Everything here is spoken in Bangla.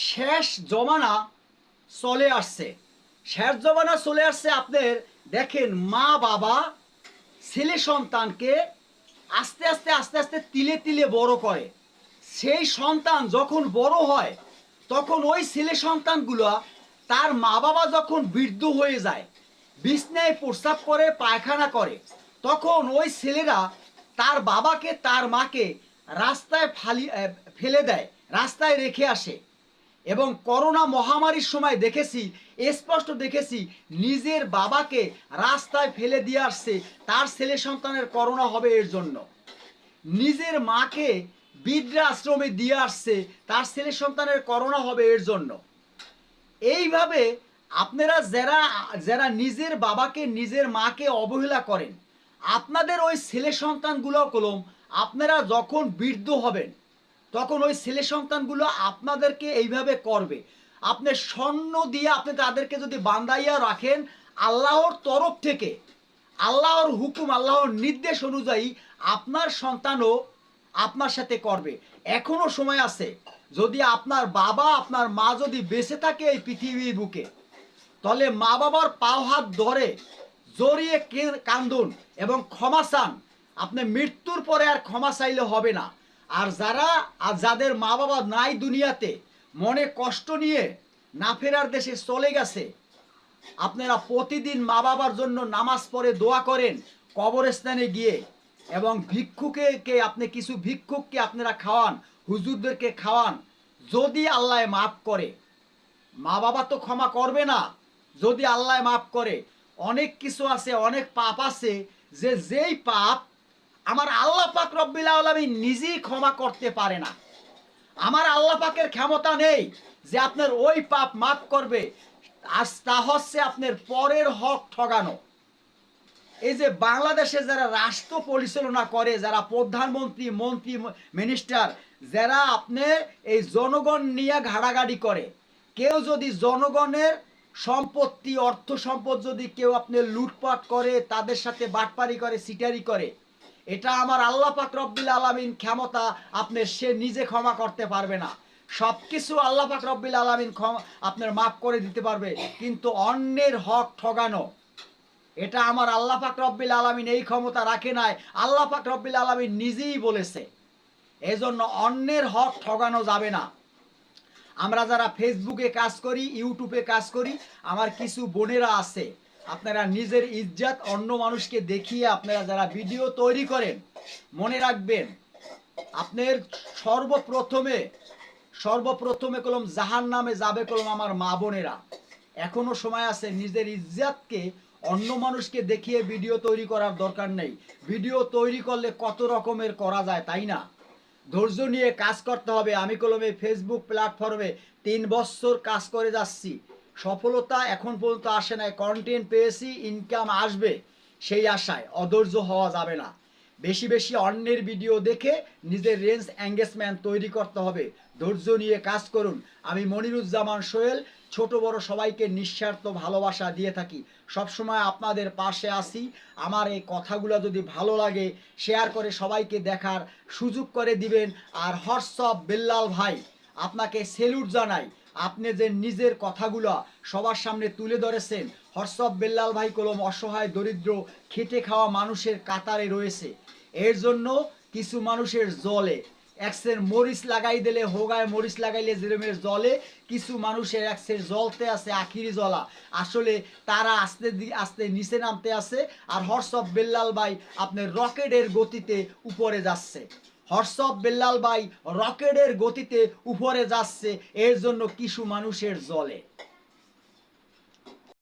শেষ জমানা চলে আসছে। শেষ জমানা চলে আসছে আপনার দেখেন মা বাবা, ছেলে সন্তানকে আস্তে আস্তে আস্তে আস্তে তিলে তিলে বড় করে। সেই সন্তান যখন বড় হয়, তখন ওই ছেলে সন্তানগুলো তার মা বাবা যখন বৃদ্ধ হয়ে যায়, বিছনায় প্রস্রাব করে, পায়খানা করে, তখন ওই ছেলেরা তার বাবাকে, তার মাকে রাস্তায় ফালি ফেলে দেয়, রাস্তায় রেখে আসে। এবং করোনা মহামারীর সময় দেখেছি, স্পষ্ট দেখেছি, নিজের বাবাকে রাস্তায় ফেলে দিয়ে আসছে, তার ছেলে সন্তানের করোনা হবে এর জন্য। নিজের মাকে বৃদ্ধাশ্রমে দিয়ে আসছে, তার ছেলে সন্তানের করোনা হবে এর জন্য। এইভাবে আপনারা যারা যারা নিজের বাবাকে, নিজের মাকে অবহেলা করেন, আপনাদের ওই ছেলে সন্তানগুলো কলম, আপনারা যখন বৃদ্ধ হবেন তখন ওই ছেলে সন্তানগুলো আপনাদেরকে এইভাবে করবে। আপনি স্বর্ণ দিয়ে আপনি তাদেরকে যদি বান্দাইয়া রাখেন, আল্লাহর তরফ থেকে, আল্লাহর হুকুম, আল্লাহর নির্দেশ অনুযায়ী আপনার সন্তানও আপনার সাথে করবে। এখনও সময় আছে। যদি আপনার বাবা, আপনার মা যদি বেঁচে থাকে এই পৃথিবীর বুকে, তাহলে মা বাবার পাও হাত ধরে জড়িয়ে কান্দুন এবং ক্ষমা চান। আপনি মৃত্যুর পরে আর ক্ষমা চাইলে হবে না। আর যারা, আর যাদের মা বাবা নাই দুনিয়াতে, মনে কষ্ট নিয়ে না ফেরার দেশে চলে গেছে, আপনারা প্রতিদিন মা বাবার জন্য নামাজ পড়ে দোয়া করেন, কবরস্থানে গিয়ে, এবং ভিক্ষুকে কে আপনি কিছু ভিক্ষুককে আপনারা খাওয়ান, হুজুরদেরকে খাওয়ান, যদি আল্লাহ মাফ করে। মা বাবা তো ক্ষমা করবে না, যদি আল্লাহ মাফ করে। অনেক কিছু আছে, অনেক পাপ আছে, যে যেই পাপ আমার আল্লাহ পাক রব্বিল আলমী নিজেই ক্ষমা করতে পারে না। আমার আল্লাহ পাকের ক্ষমতা নেই যে আপনার ওই পাপ মাফ করবে। আজ তা হচ্ছে আপনার পরের হক ঠগানো। এই যে বাংলাদেশে যারা রাষ্ট্র পরিচালনা করে, যারা প্রধানমন্ত্রী, মন্ত্রী মিনিস্টার যারা আপনার এই জনগণ নিয়ে ঘাড়াঘাড়ি করে, কেউ যদি জনগণের সম্পত্তি, অর্থ সম্পদ যদি কেউ আপনি লুটপাট করে, তাদের সাথে বাটপারি করে সিটারি করে এটা আমার আল্লাহ পাক রব্বিল আলামিন ক্ষমতা, আপনি সে নিজে ক্ষমা করতে পারবে না। সব কিছু আল্লাহ পাক রব্বিল আলামিন আপনার মাফ করে দিতে পারবে, কিন্তু অন্যের হক ঠগানো। এটা আমার আল্লাহ পাক রব্বিল আলামিন এই ক্ষমতা রাখে নাই, আল্লাহ পাক রব্বিল আলামিন নিজেই বলেছে। এজন্য অন্যের হক ঠগানো যাবে না। আমরা যারা ফেসবুকে কাজ করি ইউটিউবে কাজ করি, আমার কিছু বোনেরা আছে। আপনারা নিজের ইজ্জাত অন্য মানুষকে দেখিয়ে আপনারা যারা ভিডিও তৈরি করেন, মনে রাখবেন, আপনার সর্বপ্রথমে সর্বপ্রথমে কলম জাহান নামে যাবে কলম আমার মা বোনেরা। এখনও সময় আছে নিজের ইজ্জাতকে অন্য মানুষকে দেখিয়ে ভিডিও তৈরি করার দরকার নেই। ভিডিও তৈরি করলে কত রকমের করা যায়, তাই না? ধৈর্য নিয়ে কাজ করতে হবে। আমি কলমে ফেসবুক প্ল্যাটফর্মে তিন বছর কাজ করে যাচ্ছি। সফলতা এখন পর্যন্ত আসে নাই। কন্টেন্ট পেয়েছি ইনকাম আসবে সেই আশায়। অধৈর্য হওয়া যাবে না। বেশি বেশি অন্যের ভিডিও দেখে নিজের রেঞ্জ এঙ্গেজমেন্ট তৈরি করতে হবে। ধৈর্য নিয়ে কাজ করুন। আমি মনিরুজ্জামান সোহেল, ছোট বড় সবাইকে নিঃস্বার্থ ভালোবাসা দিয়ে থাকি। সবসময় আপনাদের পাশে আসি আমার এই কথাগুলো যদি ভালো লাগে শেয়ার করে সবাইকে দেখার সুযোগ করে দিবেন। আর হোয়াটসঅ্যাপ বেল্লাল ভাই, আপনাকে সেলুট জানাই। আপনি যে নিজের কথাগুলো সবার সামনে তুলে ধরেছেন হর্ষব বেল্লাল ভাই কলম অসহায়, দরিদ্র, খেটে খাওয়া মানুষের কাতারে রয়েছে। এর জন্য কিছু মানুষের জলে, একসের মরিচ লাগাই দিলে, হোগায় মরিচ লাগাইলে যেরমের জলে, কিছু মানুষের একসের জলতে আছে আখিরি জলা। আসলে তারা আস্তে আস্তে নিচে নামতে আছে, আর হর্ষব বেল্লাল ভাই আপনার রকেটের গতিতে উপরে যাচ্ছে। হর্ষব বেল্লাল ভাই রকেটের গতিতে উপরে যাচ্ছে এর জন্য কিছু মানুষের জলে।